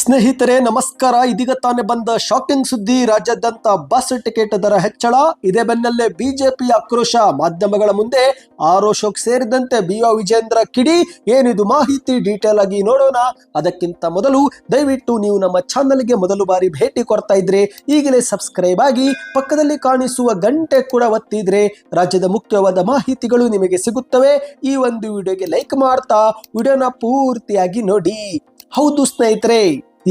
ಸ್ನೇಹಿತರೆ, ನಮಸ್ಕಾರ. ಇದೀಗ ತಾನೇ ಬಂದ ಶಾಕಿಂಗ್ ಸುದ್ದಿ. ರಾಜ್ಯಾದ್ಯಂತ ಬಸ್ ಟಿಕೆಟ್ ದರ ಹೆಚ್ಚಳ. ಇದೇ ಬೆನ್ನಲ್ಲೇ ಬಿಜೆಪಿ ಆಕ್ರೋಶ. ಮಾಧ್ಯಮಗಳ ಮುಂದೆ ಆರೋಶೋಕ್ ಸೇರಿದಂತೆ ಬಿ ವಿಜೇಂದ್ರ ಕಿಡಿ. ಏನಿದು ಮಾಹಿತಿ? ಡೀಟೇಲ್ ಆಗಿ ನೋಡೋಣ. ಅದಕ್ಕಿಂತ ಮೊದಲು ದಯವಿಟ್ಟು ನೀವು ನಮ್ಮ ಚಾನಲ್ಗೆ ಮೊದಲು ಬಾರಿ ಭೇಟಿ ಕೊಡ್ತಾ ಇದ್ರೆ ಈಗಲೇ ಸಬ್ಸ್ಕ್ರೈಬ್ ಆಗಿ ಪಕ್ಕದಲ್ಲಿ ಕಾಣಿಸುವ ಗಂಟೆ ಕೂಡ ಒತ್ತಿದ್ರೆ ರಾಜ್ಯದ ಮುಖ್ಯವಾದ ಮಾಹಿತಿಗಳು ನಿಮಗೆ ಸಿಗುತ್ತವೆ. ಈ ಒಂದು ವಿಡಿಯೋಗೆ ಲೈಕ್ ಮಾಡ್ತಾ, ವಿಡಿಯೋನ ಪೂರ್ತಿಯಾಗಿ ನೋಡಿ. ಹೌದು ಸ್ನೇಹಿತರೆ,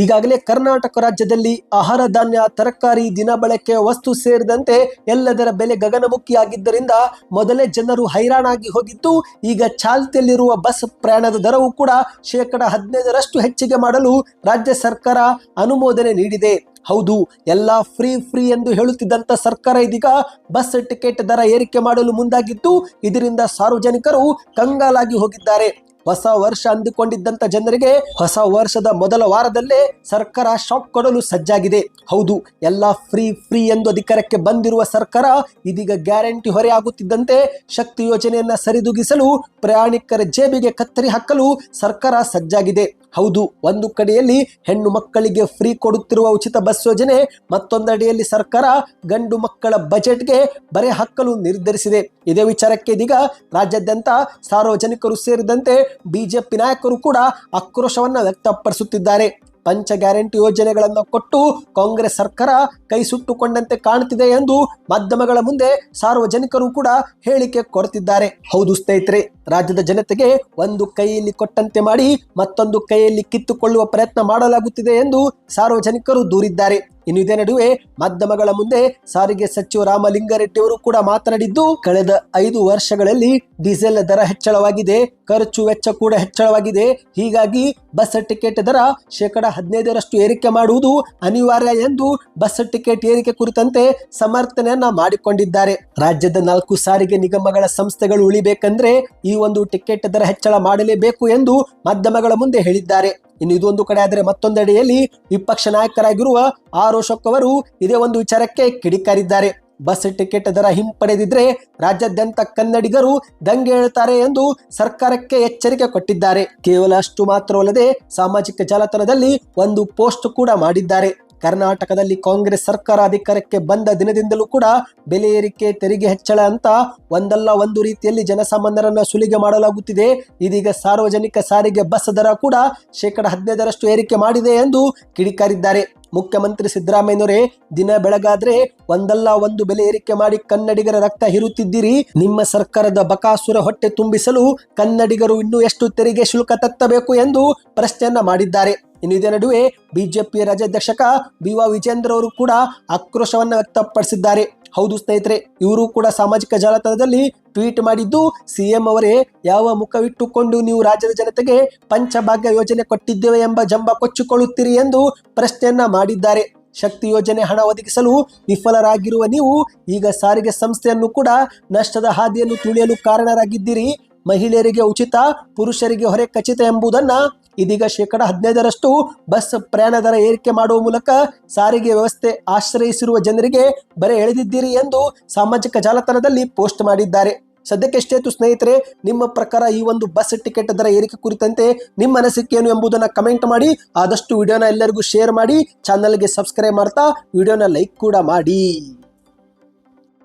ಈಗಾಗಲೇ ಕರ್ನಾಟಕ ರಾಜ್ಯದಲ್ಲಿ ಆಹಾರ ಧಾನ್ಯ, ತರಕಾರಿ ದಿನಬಳಕೆ ವಸ್ತು ಸೇರಿದಂತೆ ಎಲ್ಲದರ ಬೆಲೆ ಗಗನಮುಖಿಯಾಗಿದ್ದರಿಂದ ಮೊದಲೇ ಜನರು ಹೈರಾಣಾಗಿ ಹೋಗಿದ್ದು, ಈಗ ಚಾಲ್ತಿಯಲ್ಲಿರುವ ಬಸ್ ಪ್ರಯಾಣದ ದರವು ಕೂಡ ಶೇಕಡ ಹದಿನೈದರಷ್ಟು ಹೆಚ್ಚಿಗೆ ಮಾಡಲು ರಾಜ್ಯ ಸರ್ಕಾರ ಅನುಮೋದನೆ ನೀಡಿದೆ. ಹೌದು, ಎಲ್ಲ ಫ್ರೀ ಫ್ರೀ ಎಂದು ಹೇಳುತ್ತಿದ್ದಂತ ಸರ್ಕಾರ ಇದೀಗ ಬಸ್ ಟಿಕೆಟ್ ದರ ಏರಿಕೆ ಮಾಡಲು ಮುಂದಾಗಿದ್ದು, ಇದರಿಂದ ಸಾರ್ವಜನಿಕರು ಕಂಗಾಲಾಗಿ ಹೋಗಿದ್ದಾರೆ. ಹೊಸ ವರ್ಷ ಅಂದುಕೊಂಡಿದ್ದಂತ ಜನರಿಗೆ ಹೊಸ ವರ್ಷದ ಮೊದಲ ವಾರದಲ್ಲೇ ಸರ್ಕಾರ ಶಾಕ್ ಕೊಡಲು ಸಜ್ಜಾಗಿದೆ. ಹೌದು, ಎಲ್ಲ ಫ್ರೀ ಫ್ರೀ ಎಂದು ಅಧಿಕಾರಕ್ಕೆ ಬಂದಿರುವ ಸರ್ಕಾರ ಇದೀಗ ಗ್ಯಾರಂಟಿ ಹೊರೆಯಾಗುತ್ತಿದ್ದಂತೆ ಶಕ್ತಿ ಯೋಜನೆಯನ್ನ ಸರಿದೂಗಿಸಲು ಪ್ರಯಾಣಿಕರ ಜೇಬಿಗೆ ಕತ್ತರಿ ಹಾಕಲು ಸರ್ಕಾರ ಸಜ್ಜಾಗಿದೆ. ಹೌದು, ಒಂದು ಕಡೆಯಲ್ಲಿ ಹೆಣ್ಣು ಮಕ್ಕಳಿಗೆ ಫ್ರೀ ಕೊಡುತ್ತಿರುವ ಉಚಿತ ಬಸ್ ಯೋಜನೆ, ಮತ್ತೊಂದಡಿಯಲ್ಲಿ ಸರ್ಕಾರ ಗಂಡು ಮಕ್ಕಳ ಬಜೆಟ್ಗೆ ಬರೆ ಹಾಕಲು ನಿರ್ಧರಿಸಿದೆ. ಇದೇ ವಿಚಾರಕ್ಕೆ ಇದೀಗ ರಾಜ್ಯಾದ್ಯಂತ ಸಾರ್ವಜನಿಕರು ಸೇರಿದಂತೆ ಬಿಜೆಪಿ ನಾಯಕರು ಕೂಡ ಆಕ್ರೋಶವನ್ನು ವ್ಯಕ್ತಪಡಿಸುತ್ತಿದ್ದಾರೆ. ಪಂಚ ಗ್ಯಾರಂಟಿ ಯೋಜನೆಗಳನ್ನು ಕೊಟ್ಟು ಕಾಂಗ್ರೆಸ್ ಸರ್ಕಾರ ಕೈ ಸುಟ್ಟುಕೊಂಡಂತೆ ಕಾಣುತ್ತಿದೆ ಎಂದು ಮಾಧ್ಯಮಗಳ ಮುಂದೆ ಸಾರ್ವಜನಿಕರು ಕೂಡ ಹೇಳಿಕೆ ಕೊಡ್ತಿದ್ದಾರೆ. ಹೌದು ಸ್ನೇಹಿತರೆ, ರಾಜ್ಯದ ಜನತೆಗೆ ಒಂದು ಕೈಯಲ್ಲಿ ಕೊಟ್ಟಂತೆ ಮಾಡಿ ಮತ್ತೊಂದು ಕೈಯಲ್ಲಿ ಕಿತ್ತುಕೊಳ್ಳುವ ಪ್ರಯತ್ನ ಮಾಡಲಾಗುತ್ತಿದೆ ಎಂದು ಸಾರ್ವಜನಿಕರು ದೂರಿದ್ದಾರೆ. ಇನ್ನು ಇದೇ ನಡುವೆ ಮಾಧ್ಯಮಗಳ ಮುಂದೆ ಸಾರಿಗೆ ಸಚಿವ ರಾಮಲಿಂಗಾರೆಡ್ಡಿ ಅವರು ಕೂಡ ಮಾತನಾಡಿದ್ದು, ಕಳೆದ ಐದು ವರ್ಷಗಳಲ್ಲಿ ಡೀಸೆಲ್ ದರ ಹೆಚ್ಚಳವಾಗಿದೆ, ಖರ್ಚು ವೆಚ್ಚ ಕೂಡ ಹೆಚ್ಚಳವಾಗಿದೆ. ಹೀಗಾಗಿ ಬಸ್ ಟಿಕೆಟ್ ದರ ಶೇಕಡ ಹದಿನೈದರಷ್ಟು ಏರಿಕೆ ಮಾಡುವುದು ಅನಿವಾರ್ಯ ಎಂದು ಬಸ್ ಟಿಕೆಟ್ ಏರಿಕೆ ಕುರಿತಂತೆ ಸಮರ್ಥನೆಯನ್ನ ಮಾಡಿಕೊಂಡಿದ್ದಾರೆ. ರಾಜ್ಯದ ನಾಲ್ಕು ಸಾರಿಗೆ ನಿಗಮಗಳ ಸಂಸ್ಥೆಗಳು ಉಳಿಬೇಕಂದ್ರೆ ಈ ಒಂದು ಟಿಕೆಟ್ ದರ ಹೆಚ್ಚಳ ಮಾಡಲೇಬೇಕು ಎಂದು ಮಾಧ್ಯಮಗಳ ಮುಂದೆ ಹೇಳಿದ್ದಾರೆ. ಇನ್ನು ಇದೊಂದು ಕಡೆ ಆದರೆ ಮತ್ತೊಂದೆಡೆಯಲ್ಲಿ ವಿಪಕ್ಷ ನಾಯಕರಾಗಿರುವ ಆರ್ ಅಶೋಕ್ ಅವರು ಇದೇ ಒಂದು ವಿಚಾರಕ್ಕೆ ಕಿಡಿಕಾರಿದ್ದಾರೆ. ಬಸ್ ಟಿಕೆಟ್ ದರ ಹಿಂಪಡೆದಿದ್ರೆ ರಾಜ್ಯಾದ್ಯಂತ ಕನ್ನಡಿಗರು ದಂಗೆ ಹೇಳ್ತಾರೆ ಎಂದು ಸರ್ಕಾರಕ್ಕೆ ಎಚ್ಚರಿಕೆ ಕೊಟ್ಟಿದ್ದಾರೆ. ಕೇವಲ ಅಷ್ಟು ಮಾತ್ರವಲ್ಲದೆ ಸಾಮಾಜಿಕ ಜಾಲತಾಣದಲ್ಲಿ ಒಂದು ಪೋಸ್ಟ್ ಕೂಡ ಮಾಡಿದ್ದಾರೆ. ಕರ್ನಾಟಕದಲ್ಲಿ ಕಾಂಗ್ರೆಸ್ ಸರ್ಕಾರ ಅಧಿಕಾರಕ್ಕೆ ಬಂದ ದಿನದಿಂದಲೂ ಕೂಡ ಬೆಲೆ ಏರಿಕೆ, ತೆರಿಗೆ ಹೆಚ್ಚಳ ಅಂತ ಒಂದಲ್ಲ ಒಂದು ರೀತಿಯಲ್ಲಿ ಜನಸಾಮಾನ್ಯರನ್ನ ಸುಲಿಗೆ ಮಾಡಲಾಗುತ್ತಿದೆ. ಇದೀಗ ಸಾರ್ವಜನಿಕ ಸಾರಿಗೆ ಬಸ್ ದರ ಕೂಡ ಶೇಕಡ ಹದಿನೈದರಷ್ಟು ಏರಿಕೆ ಮಾಡಿದೆ ಎಂದು ಕಿಡಿಕಾರಿದ್ದಾರೆ. ಮುಖ್ಯಮಂತ್ರಿ ಸಿದ್ದರಾಮಯ್ಯನವರೇ, ದಿನ ಬೆಳಗಾದ್ರೆ ಒಂದಲ್ಲ ಒಂದು ಬೆಲೆ ಏರಿಕೆ ಮಾಡಿ ಕನ್ನಡಿಗರ ರಕ್ತ ಹಿರುತ್ತಿದ್ದೀರಿ. ನಿಮ್ಮ ಸರ್ಕಾರದ ಬಕಾಸುರ ಹೊಟ್ಟೆ ತುಂಬಿಸಲು ಕನ್ನಡಿಗರು ಇನ್ನೂ ಎಷ್ಟು ತೆರಿಗೆ ಶುಲ್ಕ ತತ್ತಬೇಕು ಎಂದು ಪ್ರಶ್ನೆಯನ್ನ ಮಾಡಿದ್ದಾರೆ. ಇನ್ನು ಇದೇ ನಡುವೆ ಬಿಜೆಪಿ ರಾಜ್ಯಾಧ್ಯಕ್ಷಕ ಬಿ ವಾ ವಿಜೇಂದ್ರ ಅವರು ಕೂಡ ಆಕ್ರೋಶವನ್ನು ವ್ಯಕ್ತಪಡಿಸಿದ್ದಾರೆ. ಹೌದು ಸ್ನೇಹಿತರೆ, ಇವರು ಕೂಡ ಸಾಮಾಜಿಕ ಜಾಲತಾಣದಲ್ಲಿ ಟ್ವೀಟ್ ಮಾಡಿದ್ದು, ಸಿಎಂ ಅವರೇ, ಯಾವ ಮುಖವಿಟ್ಟುಕೊಂಡು ನೀವು ರಾಜ್ಯದ ಜನತೆಗೆ ಪಂಚಭಾಗ್ಯ ಯೋಜನೆ ಕೊಟ್ಟಿದ್ದೇವೆ ಎಂಬ ಜಂಬ ಕೊಚ್ಚಿಕೊಳ್ಳುತ್ತೀರಿ ಎಂದು ಪ್ರಶ್ನೆಯನ್ನ ಮಾಡಿದ್ದಾರೆ. ಶಕ್ತಿ ಯೋಜನೆ ಹಣ ಒದಗಿಸಲು ವಿಫಲರಾಗಿರುವ ನೀವು ಈಗ ಸಾರಿಗೆ ಸಂಸ್ಥೆಯನ್ನು ಕೂಡ ನಷ್ಟದ ಹಾದಿಯನ್ನು ತುಳಿಯಲು ಕಾರಣರಾಗಿದ್ದೀರಿ. ಮಹಿಳೆಯರಿಗೆ ಉಚಿತ, ಪುರುಷರಿಗೆ ಹೊರೆ ಖಚಿತ ಎಂಬುದನ್ನ ಇದೀಗ ಶೇಕಡ ಹದಿನೈದರಷ್ಟು ಬಸ್ ಪ್ರಯಾಣ ದರ ಏರಿಕೆ ಮಾಡುವ ಮೂಲಕ ಸಾರಿಗೆ ವ್ಯವಸ್ಥೆ ಆಶ್ರಯಿಸಿರುವ ಜನರಿಗೆ ಬರೆ ಎಳೆದಿದ್ದೀರಿ ಎಂದು ಸಾಮಾಜಿಕ ಜಾಲತಾಣದಲ್ಲಿ ಪೋಸ್ಟ್ ಮಾಡಿದ್ದಾರೆ. ಸದ್ಯಕ್ಕೆ ಸ್ನೇಹಿತರೆ, ನಿಮ್ಮ ಪ್ರಕಾರ ಈ ಒಂದು ಬಸ್ ಟಿಕೆಟ್ ದರ ಏರಿಕೆ ಕುರಿತಂತೆ ನಿಮ್ಮ ಅನಿಸಿಕೆ ಏನು ಎಂಬುದನ್ನು ಕಮೆಂಟ್ ಮಾಡಿ, ಆದಷ್ಟು ವಿಡಿಯೋನ ಎಲ್ಲರಿಗೂ ಶೇರ್ ಮಾಡಿ, ಚಾನಲ್ಗೆ ಸಬ್ಸ್ಕ್ರೈಬ್ ಮಾಡ್ತಾ ವಿಡಿಯೋನ ಲೈಕ್ ಕೂಡ ಮಾಡಿ.